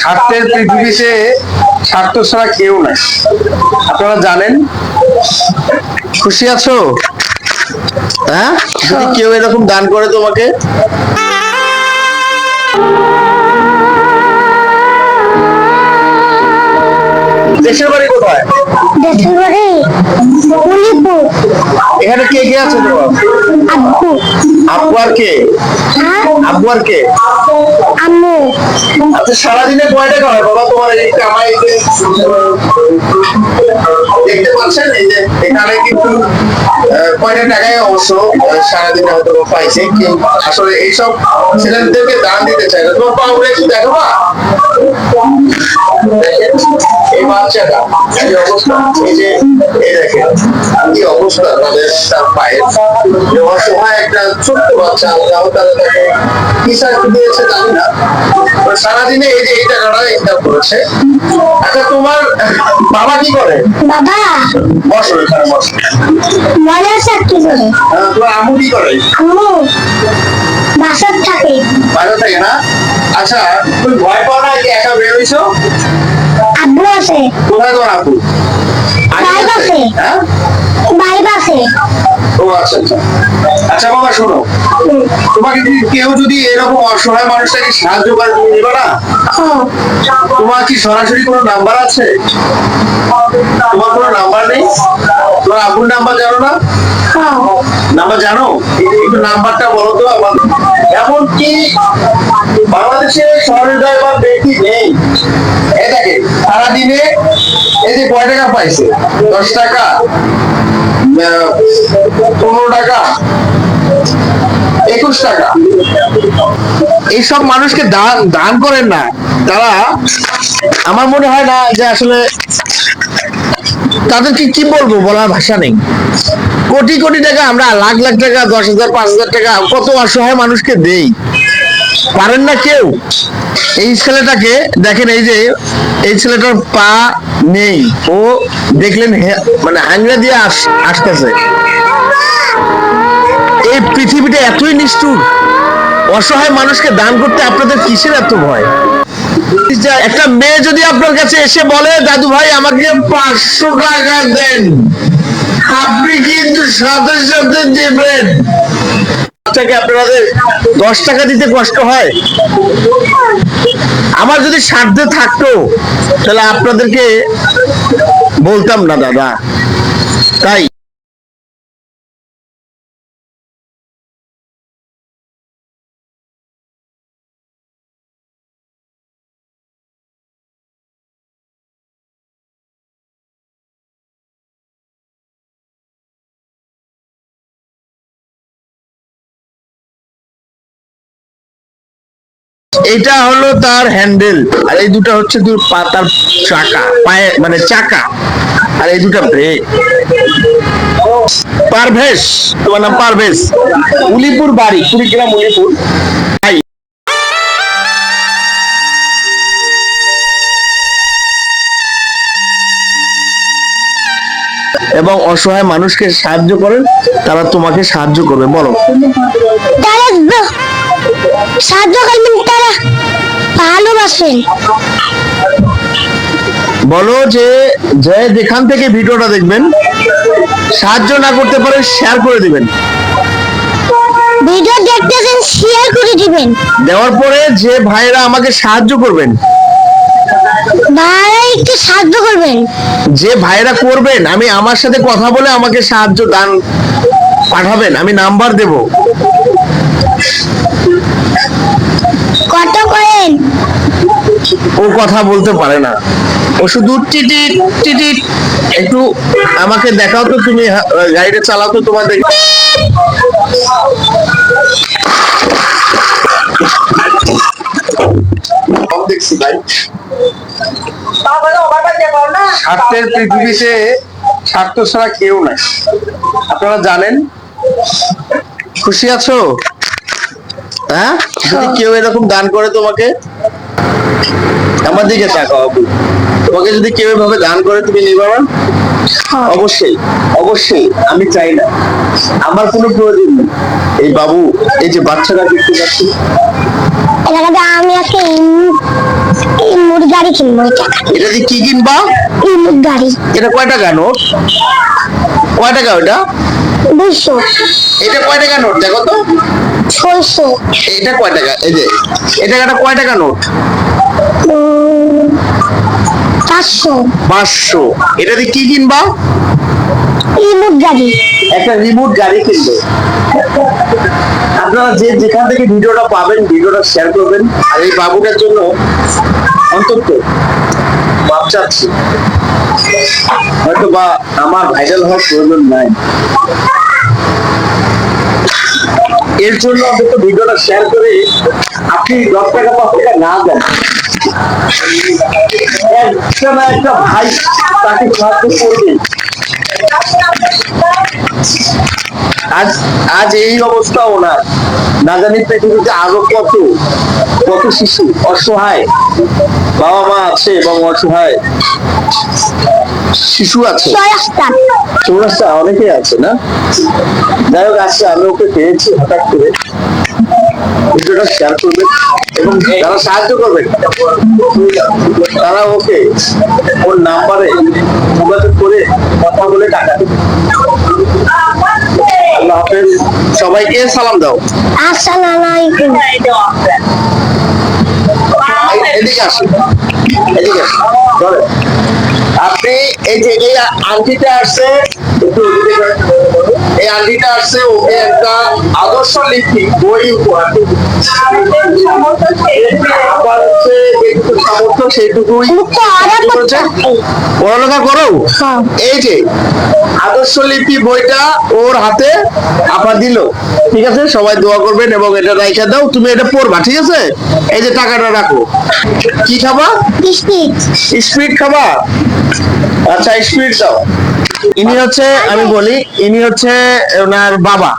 স্বার্থের পৃথিবীতে স্বার্থ ছাড়া কেউ নাই। আপনারা জানেন? খুশি আছো? হ্যাঁ? যদি কেউ এরকম দান করে তোমাকে? দেশের বাড়ি কোথায়? এখানে কে কে আছে তোমার আব্বু। আব্বু আর কে? হ্যাঁ? আব্বু আর কে? আম্মু। আচ্ছা সারাদিনে কয় টাকা হয় বাবা তোমার এই কামাই দেখতে পাচ্ছেন এই যে এখানে কিন্তু কয়টা টাকায় অবশ্য সারাদিনে হয়তো পাইছে কিন্তু আসলে এইসব ছেলেদেরকে দান দিতে চাই না। তোমার পাউরে একটু দেখো বা এই বাচ্চাটা এই অবস্থা এই যে এই দেখেন কি অবস্থা তাদের তার পায়ের। যে অসহায় একটা ছোট্ট বাচ্চা আল্লাহ তারা তাকে কি সাহায্য দিয়েছে জানি না। সারাদিনে এই যে এই টাকাটা ইনকাম করেছে। আচ্ছা তোমার বাবা কি করে? বাবা। বসো এখানে বসো। মনে চাকরি করে। তোমার আম্মু কি করে? আম্মু বাসার থাকে। বাইরে থাকে না? আচ্ছা তুমি ভয় পাও না একা বের হইছো? আছে কোথায় তোমার আব্বু আগে বাইরে আছে? আছে। হ্যাঁ? বাইক আছে ও আচ্ছা আচ্ছা। আচ্ছা বাবা শোনো। তোমাকে কেউ যদি এরকম অসহায় মানুষটাকে সাহায্য করে তুমি নেবে না? তোমার কি সরাসরি কোনো নাম্বার আছে? তোমার কোনো নাম্বার নেই? তোমার আব্বুর নাম্বার জানো না? নাম্বার জানো? একটু নাম্বারটা বলো তো আমার এমন বাংলাদেশে বা ব্যক্তি নেই। কয় টাকা পাইছে? দশ টাকা? পনেরো টাকা? একুশ টাকা? এইসব মানুষকে দান দান করেন না। তারা, আমার মনে হয় না যে আসলে তাদেরকে কি বলব বলার ভাষা নেই। কোটি কোটি টাকা, আমরা লাখ লাখ টাকা, দশ হাজার, পাঁচ হাজার টাকা কত অসহায় মানুষকে দেই। পারেন না কেউ। এই ছেলেটাকে দেখেন, এই যে এই ছেলেটার পা নেই। ও দেখলেন মানে হাঙ্গা দিয়ে আস- আসতেছে। এই পৃথিবীটা এতই নিষ্ঠুর। অসহায় মানুষকে দান করতে আপনাদের কিসের এত ভয়? একটা মেয়ে যদি আপনার কাছে এসে বলে, দাদু ভাই, আমাকে পাঁচশো টাকা দেন। আপনি কিন্তু সাথে সাথে দেবেন। বাচ্চাকে আপনাদের দশ টাকা দিতে কষ্ট হয়? আমার যদি সাধ্যে থাকতো, তাহলে আপনাদেরকে বলতাম না, দাদা। তাই। এটা হলো তার হ্যান্ডেল আর এই দুটো হচ্ছে তার চাকা, পায়ে মানে চাকা, আর এই দুটা ব্রেক পারভেশ তোমার নাম পারভেশ উলিপুর বাড়ি, কুড়িগ্রাম উলিপুর। এবং অসহায় মানুষকে সাহায্য করেন, তারা তোমাকে সাহায্য করবে, বলো। সাহায্য করবেন তারা বলো যে যে যেখান থেকে ভিডিওটা দেখবেন সাহায্য না করতে পারে শেয়ার করে দিবেন। ভিডিও দেখতেছেন শেয়ার করে দিবেন। দেওয়ার পরে যে ভাইরা আমাকে সাহায্য করবেন ভাইরা একটু সাহায্য করবেন। যে ভাইরা করবেন আমি আমার সাথে কথা বলে আমাকে সাহায্য দান পাঠাবেন আমি নাম্বার দেব। কত করেন ও কথা বলতে পারে না। ও শুধু টিটিট টিটিট একটু আমাকে দেখাও তো তুমি গাড়িটা চালাও তো তোমার দেখি দেখছি ভাই। স্বার্থের পৃথিবীতে স্বার্থ ছাড়া কেউ নাই। আপনারা জানেন খুশি আছো? হ্যাঁ? যদি কেউ এরকম দান করে তোমাকে আমার দিকে তাকাও আপু। তোমাকে যদি কেউ এভাবে দান করে তুমি নিবে না অবশ্যই অবশ্যই আমি চাই না। আমার কোনো প্রয়োজন নেই। এই বাবু এই যে বাচ্চারা দেখতে পাচ্ছি। আমি একটা গাড়ি কিনবো এটা। দিয়ে কি কিনবা? গাড়ি। এটা কয় টাকা নোট কয় টাকা ওটা দুইশো। এটা কয় টাকা নোট? দেখো তো। ছয়শো। এটা কয় টাকা? এই যে এই টাকাটা কয় টাকা নোট? পাঁচশো। পাঁচশো। এটা দিয়ে কি কিনবা? ইমুট গাড়ি। একটা রিমোট গাড়ি কিনবে। আপনারা যে যেখান থেকে ভিডিওটা পাবেন ভিডিওটা শেয়ার করবেন। আর এই বাবুটার জন্য অন্তত মাপ চাচ্ছি। হয়তো বা আমার ভাইরাল হওয়ার প্রয়োজন নাই। এর জন্য ভিডিওটা শেয়ার করে। আপনি দশ টাকা পাঁচ টাকা না দেন। একটা না একটা ভাই তাকে সাহায্য আজ আজ এই অবস্থা ওনার। না জানি পৃথিবীতে আরও কত কত শিশু অসহায়। বাবা মা আছে এবং অসহায় শিশু আছে। চৌরাস্তা অনেকে আছে না? যাই হোক আজকে আমি ওকে পেয়েছি হঠাৎ করে। ভিডিওটা শেয়ার করবেন এবং যারা সাহায্য করবেন তারা ওকে ওর নাম্বারে যোগাযোগ করে কথা বলে টাকা দেবে। আল্লাহ হাফেজ। সবাইকে সালাম দাও। আসসালামু আলাইকুম। ধরেন। আপনি এই যে এই আংটিটা আসছে এই আংটিটা আসছে, ওকে একটা আদর্শ লিখি বই উপহার। করেছে। পড়ালেখা করো। হ্যাঁ। এই যে আদর্শ লিপি বইটা ওর হাতে আপা দিল। ঠিক আছে? সবাই দোয়া করবেন এবং এটা রাইখা দাও তুমি এটা পড়বা ঠিক আছে? এই যে টাকাটা রাখো। কি খাবা? স্পিড খাবা? আচ্ছা স্পিড দাও। ইনি হচ্ছে আমি বলি ইনি হচ্ছে ওনার বাবা।